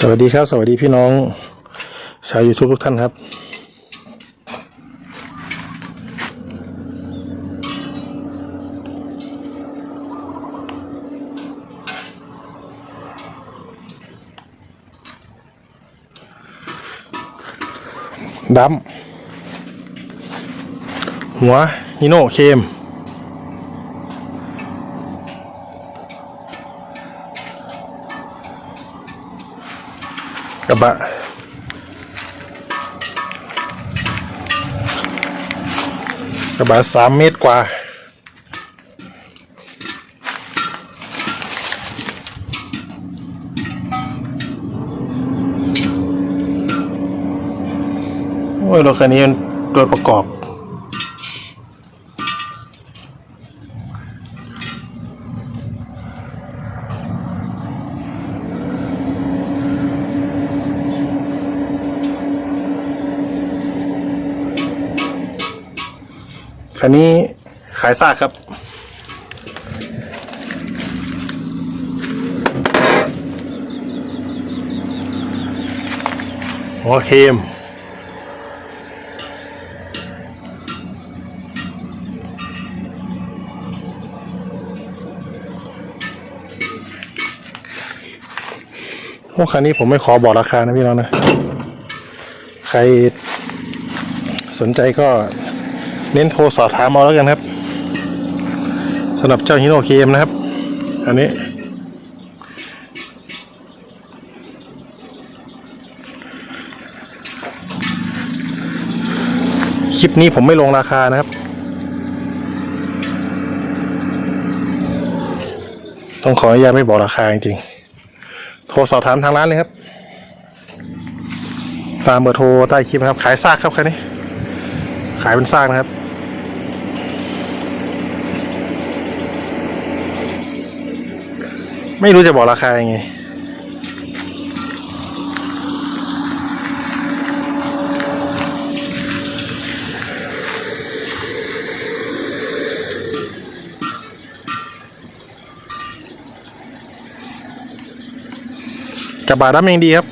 สวัสดีครับ สวัสดีพี่น้อง ชาว YouTube ทุกท่านครับ ดำ หัวฮิโนเคมะบะกระบะสามเมตรกว่า โอ้ยรถคันนี้มันตัวประกอบ คันนี้ขายซากครับหัวเค็มพวกคันนี้ผมไม่ขอบอกราคานะพี่น้องนะ ใครสนใจก็ เน้นโทรสอบถามเอาแล้วกันครับสำหรับเจ้าฮิโนเคมนะครับ อันนี้ คลิปนี้ผมไม่ลงราคานะครับ ต้องขออนุญาตไม่บอกราคาจริงๆโทรสอบถามทางร้านเลยครับ ตามเบอร์โทรใต้คลิปนะครับ ขายซากครับคันนี้ขายเป็นซากนะครับ ไม่รู้จะบอกราคายังไง กระบะดำยังดีครับ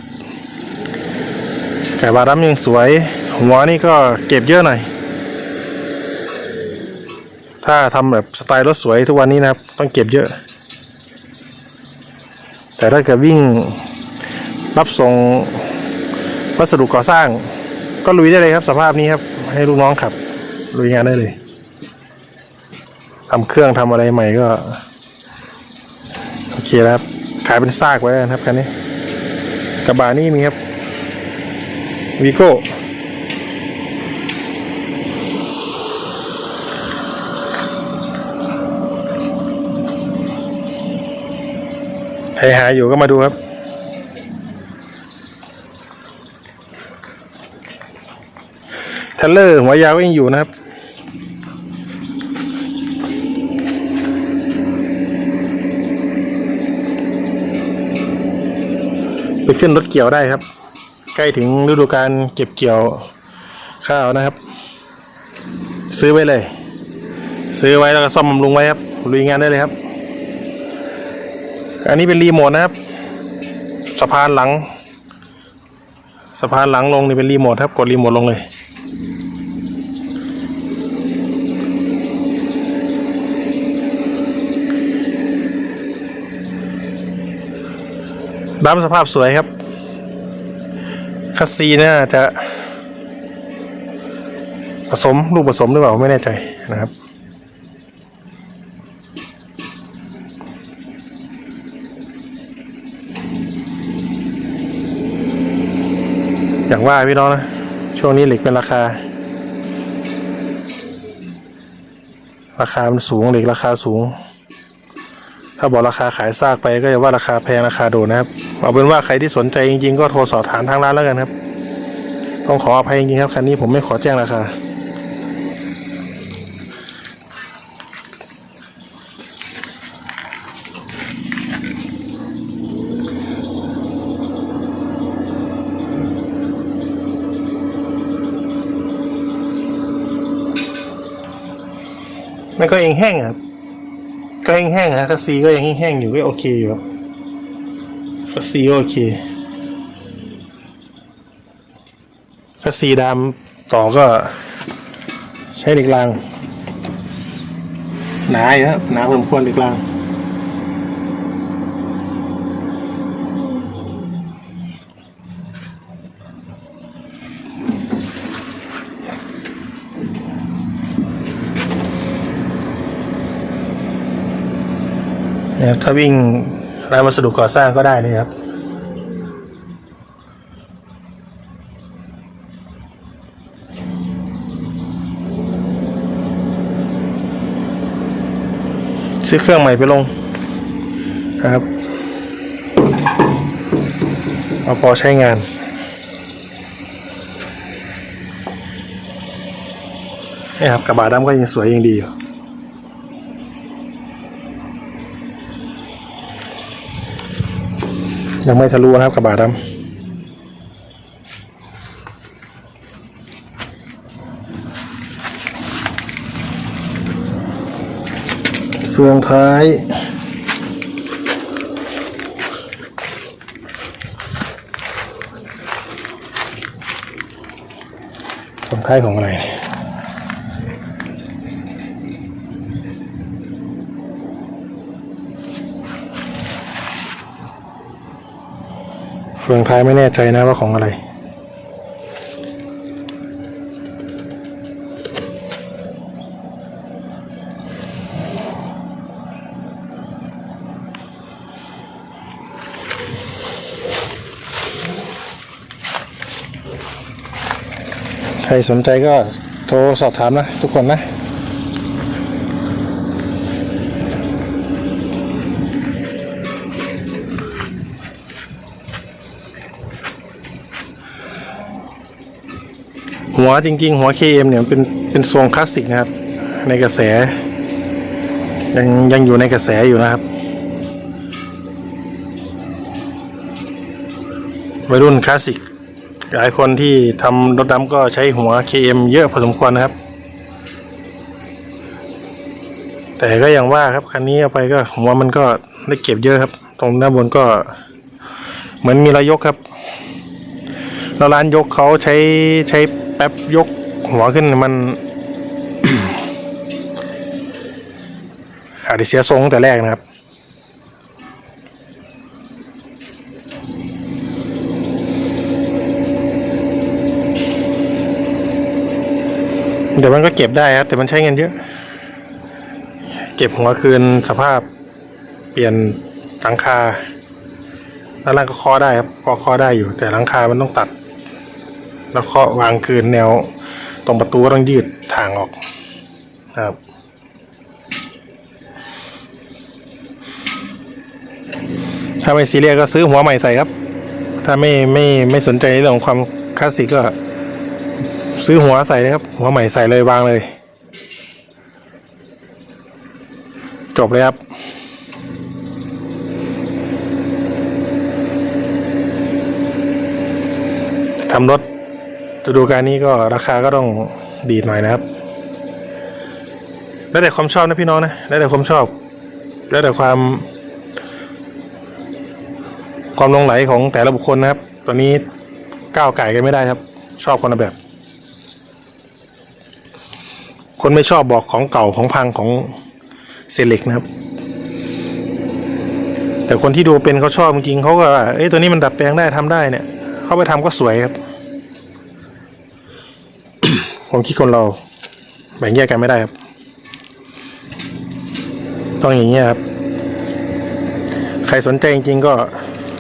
กระบะดำยังสวย หัวนี่ก็เก็บเยอะหน่อยถ้าทำแบบสไตล์รถสวยทุกวันนี้นะครับ ต้องเก็บเยอะ แต่ถ้าเกิดวิ่งรับส่งวัสดุก่อสร้าง ก็ลุยได้เลยครับ สภาพนี้ครับ ให้ลูกน้องขับ ลุยงานได้เลยทำเครื่องทำอะไรใหม่ก็โอเคครับ ขายเป็นซากไว้นะครับคันนี้ กระบะนี่มีครับวีโก้ รหาอยู่ก็มาดูครับเทเลอร์หัวยาวก็ยังอยู่นะครับ ไปขึ้นรถเกี่ยวได้ครับ ใกล้ถึงฤดูการเก็บเกี่ยวข้าวนะครับ ซื้อไว้เลย ซื้อไว้แล้วก็ซ่อมบำรุงไว้ครับลุยงานได้เลยครับ อันนี้เป็นรีโมทนะครับ สะพานหลัง สะพานหลังลงนี่เป็นรีโมทครับ กดรีโมทลงเลยดำสภาพสวยครับ คัสซีน่าจะผสม ลูกผสมหรือเปล่าไม่แน่ใจนะครับ อย่างว่าพี่น้องนะ ช่วงนี้เหล็กเป็นราคา ราคามันสูงเหล็กราคาสูง ถ้าบอกราคาขายซากไปก็จะว่าราคาแพงราคาโดดนะครับ เอาเป็นว่าใครที่สนใจจริงๆ ก็โทรสอบถามทางร้านแล้วกันครับ ต้องขออภัยจริงๆครับคันนี้ผมไม่ขอแจ้งราคา มันก็เองแห้งอะก็เองแห้งนะคัสซีก็ยังแห้งอยู่ก็โอเคอยู่คัสซีโอเคคัสซีดำต่อก็ใช้เหล็กรางหนาอยู่ครับหนาพอสมควรเหล็กราง นะครับถ้าวิ่งร้านวัสดุก่อสร้างก็ได้เลยครับ ซื้อเครื่องใหม่ไปลงนะครับเอาพอใช้งานนี่ครับกระบะดำก็ยังสวยยังดีอยู่ ยังไม่ทะลุนะครับกระบะดำเฟืองท้าย เฟืองท้ายของอะไร เฟืองท้ายไม่แน่ใจนะว่าของอะไร ใครสนใจก็โทรสอบถามนะ ทุกคนนะ หัวจริง ๆ หัว KM เนี่ยเป็นเป็นทรงคลาสสิกนะครับ ในกระแส ยังยังอยู่ในกระแสอยู่นะครับวัยรุ่นคลาสสิกหลายคนที่ทำรถดำก็ใช้หัว KM เยอะพอสมควรนะครับ แต่ก็อย่างว่าครับคันนี้เอาไปก็หัวมันก็ได้เก็บเยอะครับ ตรงด้านบนก็เหมือนมีรอยกครับแล้วร้านยกเขาใช้ใช้ ป๊บยกหัวขึ้นมันอาจจะเสียทรงแต่แรกนะครับ เดี๋ยวมันก็เก็บได้ครับ แต่มันใช้เงินเยอะ เก็บหัวคืนสภาพ เปลี่ยนหลังคาด้านล่างก็คอได้ครับพอคอได้อยู่ แต่หลังคามันต้องตัด แล้วเคาะวางคืนแนว ตรงประตูต้องยืดทางออกนะครับถ้าไม่ซีเรียสก็ซื้อหัวใหม่ใส่ครับ ถ้าไม่ไม่ไม่สนใจเรื่องของความคลาสสิกก็ ซื้อหัวใส่เลยครับ หัวใหม่ใส่เลยวางเลย จบเลยครับ ทำรถ ฤดูกาลนี้ก็ราคาก็ต้องดีดหน่อยนะครับ แล้วแต่ความชอบนะพี่น้องนะ แล้วแต่ความชอบ แล้วแต่ความ ความลงไหลของแต่ละบุคคลนะครับ ตอนนี้ก้าวไก่กันไม่ได้ครับ ชอบคนละแบบ คนไม่ชอบบอกของเก่าของพังของเซเล็กนะครับ แต่คนที่ดูเป็นเขาชอบจริงๆเขาก็เอ้ยตัวนี้มันดัดแปลงได้ทำได้เนี่ย เขาไปทำก็สวยครับ ผมคิดคนเราแบ่งแยกกันไม่ได้ครับ ต้องอย่างนี้ครับ ใครสนใจจริงๆก็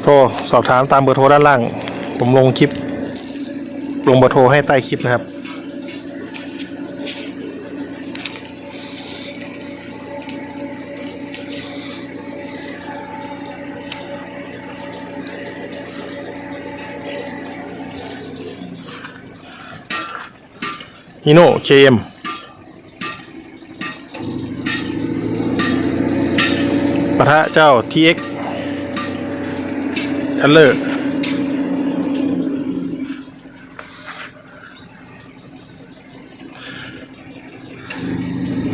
โทรสอบถามตามเบอร์โทรด้านล่าง ผมลงคลิป ลงเบอร์โทรให้ใต้คลิปนะครับ ฮิโน่ KM ปะทะเจ้า TX ทัลเลอร์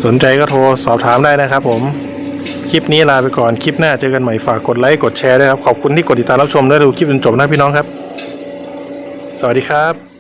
สนใจก็โทรสอบถามได้นะครับผม คลิปนี้ลาไปก่อน คลิปหน้าเจอกันใหม่ฝากกดไลค์กดแชร์ด้วยครับ ขอบคุณที่กดติดตามรับชมและดูคลิปจนจบนะพี่น้องครับ สวัสดีครับ